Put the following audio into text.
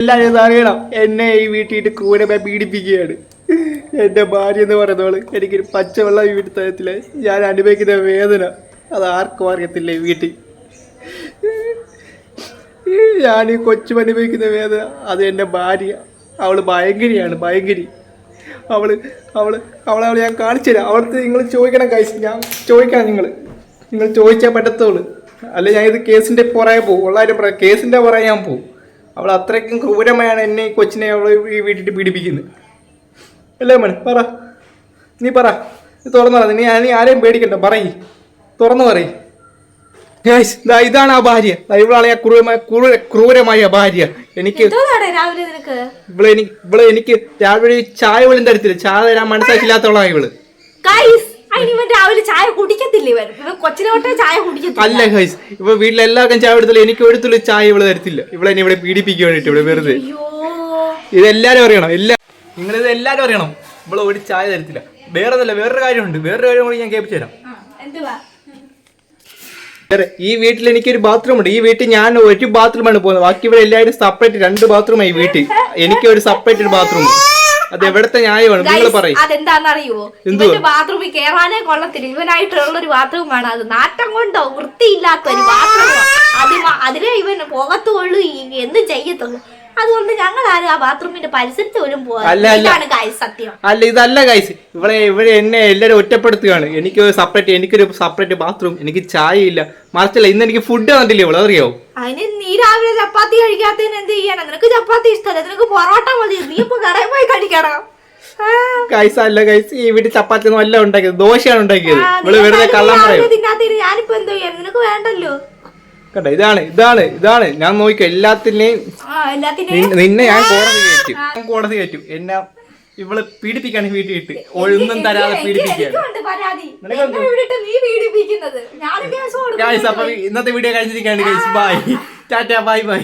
എല്ലാവരും അറിയണം. എന്നെ ഈ വീട്ടിൽ ക്രൂരമായി പീഡിപ്പിക്കുകയാണ്. എന്റെ ഭാര്യ എന്ന് പറയുന്നവൾ എനിക്കൊരു പച്ചവെള്ളം ഈ വീട്ടിൽ തരത്തില്ല. ഞാൻ അനുഭവിക്കുന്ന വേദന. അത് ആർക്കും അറിയത്തില്ല ഈ വീട്ടിൽ. ഞാൻ ഈ കൊച്ചു അനുഭവിക്കുന്ന വേദന അത് എന്റെ ഭാര്യ. അവൾ ഭയങ്കരിയാണ് ഭയങ്കരി. അവൾ അവൾ അവളെ അവളെ ഞാൻ കാണിച്ചു തരാം. നിങ്ങൾ ചോദിക്കണം കഴിച്ച് ഞാൻ ചോദിക്കാം നിങ്ങൾ നിങ്ങൾ ചോദിച്ചാൽ പറ്റത്തുള്ളൂ. അല്ലെ ഞാൻ ഇത് കേസിന്റെ പുറകെ പോകും. ഉള്ളാരും പറയാം. കേസിന്റെ പുറകെ ഞാൻ പോകും. അവൾ അത്രയ്ക്കും ക്രൂരമായാണ് എന്നെ ഈ കൊച്ചിനെ അവൾ ഈ വീട്ടിൽ പീഡിപ്പിക്കുന്നത്. അല്ലേ മോനെ? പറ. നീ പറ. നീ തുറന്നു പറ. നീ നീ ആരെയും പേടിക്കണ്ട. പറയ് തുറന്നു പറയ് ഗൈസ് ഇതാണ് ആ ഭാര്യ. ഇവളാണ് ആ ക്രൂരമായ ക്രൂര ക്രൂരമായ ഭാര്യ. എനിക്ക് ഇവളെ എനിക്ക് ഇവളെ എനിക്ക് രാവിലെ ചായ പോലും തരത്തില്ല. ചായ തരാൻ മനസ്സിലാക്കില്ലാത്തവളാണ് ഇവൾ. രാവിലെ ചായ കുടിക്കത്തില്ല? ഇവർ കൊച്ചിനെ തൊട്ടേ ചായ കുടിക്കത്തില്ല. അല്ല ഹൈസ് ഇപ്പൊ വീട്ടിലെല്ലാവർക്കും ചായ എടുത്തില്ല എനിക്ക് എടുത്തുള്ള ചായ ഇവിടെ തരത്തില്ല. ഇവിടെ എന്നെ ഇവിടെ പീഡിപ്പിക്കാൻ വേണ്ടിട്ട് ഇവിടെ വെറുതെ. അയ്യോ. ഇതെല്ലാരും അറിയണം. എല്ലാ നിങ്ങളിത് എല്ലാരും അറിയണം. ഇവിടെ ഒരു ചായ തരത്തില്ല. വേറെ ഒന്നല്ല വേറൊരു കാര്യമുണ്ട്. വേറൊരു കാര്യം കൂടി ഞാൻ കേൾപ്പിച്ചു തരാം. ആ, എന്തുവാ? വേറെ ഈ വീട്ടിൽ എനിക്ക് ഒരു ബാത്റൂം ഉണ്ട് ഈ വീട്ടിൽ ഞാൻ ഒരു ബാത്റൂമാണ് പോകുന്നത്. ബാക്കി ഇവിടെ എല്ലാവരും സെപ്പറേറ്റ് രണ്ട് ബാത്റൂമാണ് ഈ വീട്ടിൽ. എനിക്ക് ഒരു സെപ്പറേറ്റ് ഒരു ബാത്റൂം അത് എവിടത്തെ ന്യായമാണ്? നിങ്ങൾ പറയും. അതെന്താണെന്നറിയുമോ? ഇവന്റെ ബാത്റൂമിൽ കേറാനേ കൊള്ളത്തില്ല. ഇവനായിട്ടുള്ള ഒരു ബാത്റൂമാണ് അത് നാറ്റം കൊണ്ടോ? വൃത്തിയില്ലാത്ത ഒരു ബാത്റൂം അത് അതിലേ ഇവൻ പോകത്തുള്ളൂ. എന്ന് എന്തും ചെയ്യത്തുള്ളൂ. അതുകൊണ്ട് ഞങ്ങൾ ആരും ആ ബാത്റൂമിന്റെ പരിസരത്ത് പോലും. പോകാൻ സത്യം. അല്ല ഇതല്ല ഗൈസ് ഇവിടെ ഇവിടെ എന്നെ എല്ലാവരും ഒറ്റപ്പെടുത്തുകയാണ്. എനിക്ക് സെപ്പറേറ്റ് എനിക്കൊരു സെപ്പറേറ്റ് ബാത്റൂം എനിക്ക് ചായ ഇല്ല മറിച്ചല്ല ഇന്ന് എനിക്ക് ഫുഡ് തന്നിട്ടില്ല ഇവിടെ അറിയോ അതിന് നീ രാവിലെ ചപ്പാത്തി കഴിക്കാത്തതിന് എന്ത് ചെയ്യാനാ? നിനക്ക് ചപ്പാത്തി ഇഷ്ടമല്ല. നിനക്ക് പൊറോട്ട മതി നീ ഇപ്പൊ കടയിൽ പോയി കഴിക്കണോ ഗൈസ് അല്ല ഗൈസ് ഈ വീട്ടിൽ ചപ്പാത്തി ഒന്നും അല്ല ഉണ്ടാക്കിയത്. ദോശയാണ് ഉണ്ടാക്കിയത്. ഇവിടെ വെറുതെ കള്ളം പറയും. ഞാനിപ്പോ എന്തോ നിനക്ക് വേണ്ടല്ലോ. കേട്ടോ ഇതാണ് ഇതാണ് ഇതാണ്. ഞാൻ നോക്കി എല്ലാത്തിനെയും നിന്നെ- ഞാൻ കോടതി കയറ്റും. ഞാൻ കോടതി കയറ്റും. എന്നെ ഇവൾ പീഡിപ്പിക്കാണ് വീട്ടിൽ ഇട്ട്. ഒന്നും തരാതെ പീഡിപ്പിക്കാൻ പീഡിപ്പിക്കുകയാണ്. അപ്പൊ ഇന്നത്തെ വീഡിയോ കഴിഞ്ഞിരിക്കുകയാണ് ബൈ ടാറ്റ ബൈ ബൈ